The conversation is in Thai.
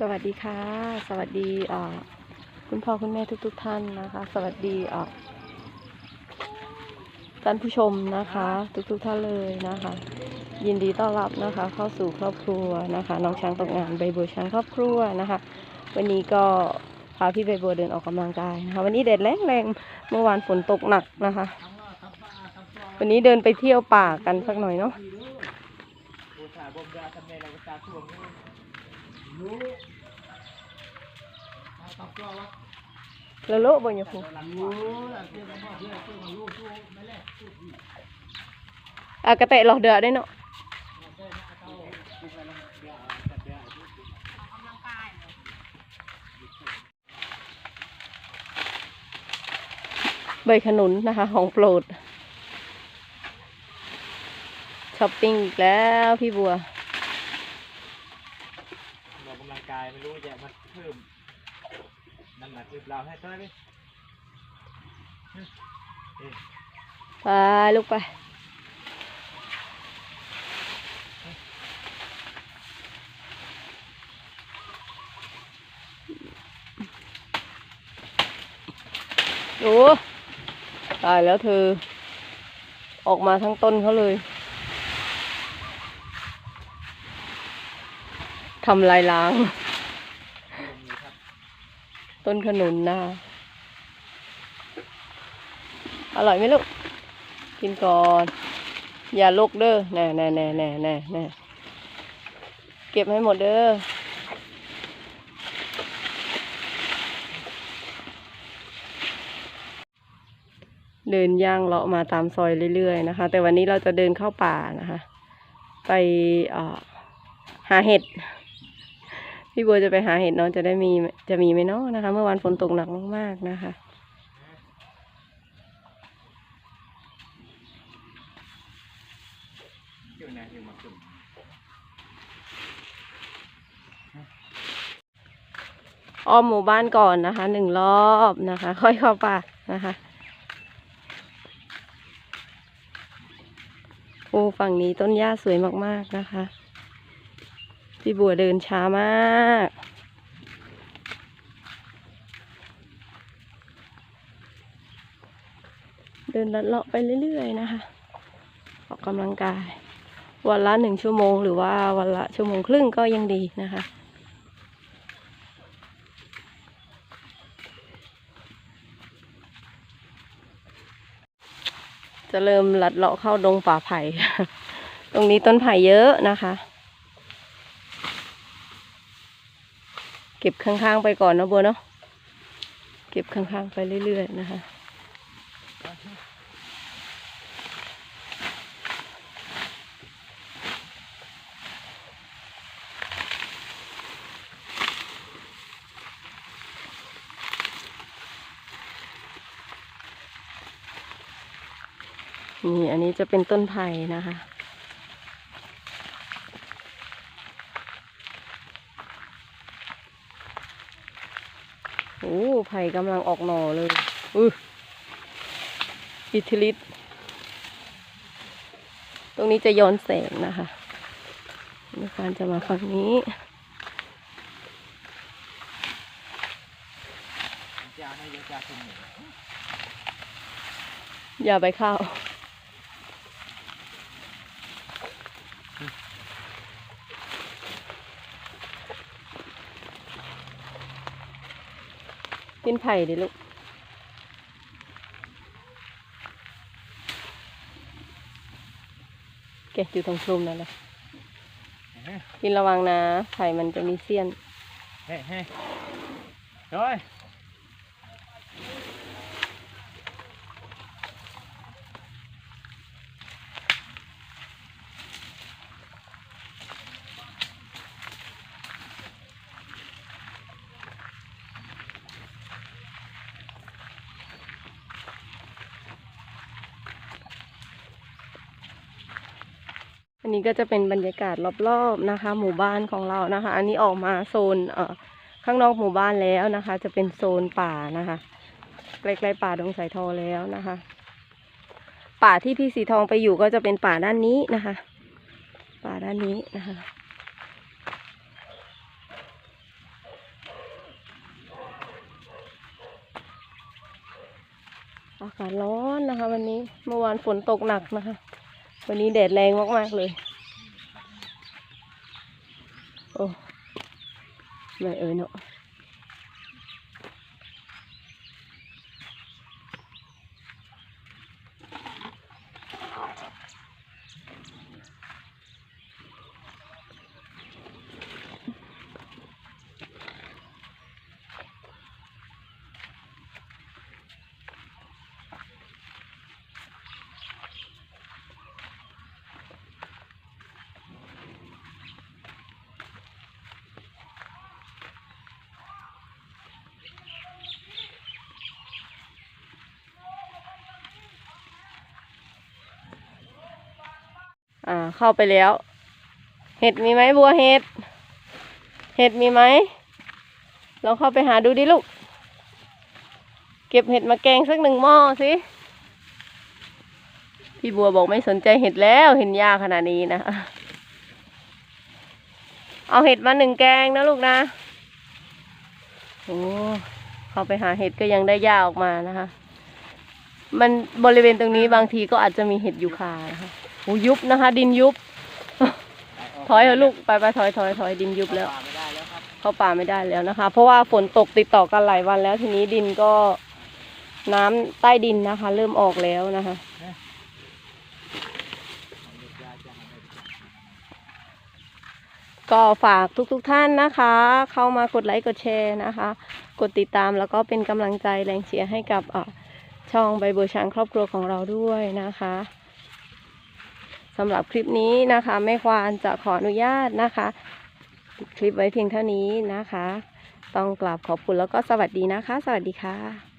สวัสดีค่ะ สวัสดีเอ่อคุณพ่อคุณแม่ทุกๆท่านนะคะ สวัสดีเอ่อท่านผู้ชมนะคะ ทุกๆท่านเลยนะคะ ยินดีต้อนรับนะคะ เข้าสู่ครอบครัวนะคะน้องช้างตกงานใบบัวช้างครอบครัวนะคะ วันนี้ก็พาพี่ใบบัวเดินออกกำลังกายนะคะวันนี้แดดแรงแรงๆเมื่อวานฝนตกหนักนะคะ วันนี้เดินไปเที่ยวป่ากันสักหน่อยเนาะ อุตส่าห์บ่มยาทำไมเราก็ตาท่วมนี่รู้มาตับตัววะแล้วโลบนยาคูรู้แล้วเพื่อนพ่อเพื่อนเพื่อนมาลูกสู้ไม่แลกสู้พี่อากระเตะหลอกเดือได้เนาะใบขนุนนะคะ ของโปรดช้อปปิ้งอีกแล้วพี่บัว กายไม่รู้จะมาเพิ่มน้ำหนักหรือเปล่าให้เท่าไหร่ไปลูกไปโอ้ตายแล้วเธอ ออกมาทั้งต้นเขาเลยทำลายล้าง ต้นขนุนนะอร่อยไหมลูก กินก่อน อย่าลุกเด้อแน่แน่แน่แน่แน่แน่เก็บให้หมดเด้อเดินย่างเลาะมาตามซอยเรื่อยๆนะคะ แต่วันนี้เราจะเดินเข้าป่านะคะ ไปหาเห็ด พี่บัวจะไปหาเห็ดเนาะจะได้มีจะมีไหมเนาะนะคะ เมื่อวานฝนตกหนักมากๆนะคะอ้อ้อมหมู่บ้านก่อนนะคะหนึ่งรอบนะคะ ค่อยเข้าป่านะคะโอ้ฝั่งนี้ต้นหญ้าสวยมากๆนะคะ พี่บัวเดินช้ามากเดินลัดเลาะไปเรื่อยๆนะคะ ออกกำลังกาย วันละหนึ่งชั่วโมงหรือว่าวันละชั่วโมงครึ่งก็ยังดีนะคะ จะเริ่มลัดเลาะเข้าดงป่าไผ่ ตรงนี้ต้นไผ่เยอะนะคะ เก็บข้างๆไปก่อนเนาะบัวเนาะเก็บข้างๆไปเรื่อยๆนะคะนี่อันนี้จะเป็นต้นไผ่นะคะ โอ้ไผ่กำลังออกหน่อเลยอืออิทธิฤทธิ์ตรงนี้จะย้อนแสงนะคะลูกค้ารจะมาฝั่งนี้ยาให้ยายาคุณหนึ่งอย่าไปเข้า กินไผ่ดิลูกเก็บอยู่ตรงคลุมนั่นแหละกินระวังนะ ไผ่มันจะมีเสี้ยน เฮ้เฮ้โอ้ย อันนี้ก็จะเป็นบรรยากาศรอบๆนะคะ หมู่บ้านของเรานะคะ อันนี้ออกมาโซนเอ่อข้างนอกหมู่บ้านแล้วนะคะ จะเป็นโซนป่านะคะใกล้ๆป่าดงสายทอแล้วนะคะ ป่าที่พี่สีทองไปอยู่ก็จะเป็นป่าด้านนี้นะคะ ป่าด้านนี้นะคะอากาศร้อนนะคะ วันนี้เมื่อวานฝนตกหนักนะคะ วันนี้แดดแรงมาก ๆ เลย โอ้ไม่เอ่ยเนาะ อ่า เข้าไปแล้ว เห็ดมีไหมบัวเห็ด เห็ดมีไหมลองเข้าไปหาดูดิลูก เก็บเห็ดมาแกงสักหนึ่งหม้อสิพี่บัวบอกไม่สนใจเห็ดแล้วเห็นยาขนาดนี้นะ เอาเห็ดมาหนึ่งแกงนะลูกนะ โอ้ เข้าไปหาเห็ดก็ยังได้หญ้าออกมานะคะ มันบริเวณตรงนี้บางทีก็อาจจะมีเห็ดอยู่คานะคะ โอ้ยุบนะคะ ดินยุบ ถอยเถอะลูกไปไปถอยถอยถอยดินยุบแล้วป่าไม่ได้แล้วครับเข้าป่าไม่ได้แล้วนะคะ เพราะว่าฝนตกติดต่อกันหลายวันแล้ว ทีนี้ดินก็น้ำใต้ดินนะคะ เริ่มออกแล้วนะคะ ก็ฝากทุกๆทท่านนะคะ เข้ามากดไลค์กดแชร์นะคะ กดติดตามแล้วก็เป็นกำลังใจแรงเชียร์ให้กับอะช่องใบบัวช้างครอบครัวของเราด้วยนะคะ สำหรับคลิปนี้นะคะแม่ควานจะขออนุญาตนะคะ คลิปไว้เพียงเท่านี้นะคะ ต้องกราบขอบคุณแล้วก็สวัสดีนะคะ สวัสดีค่ะ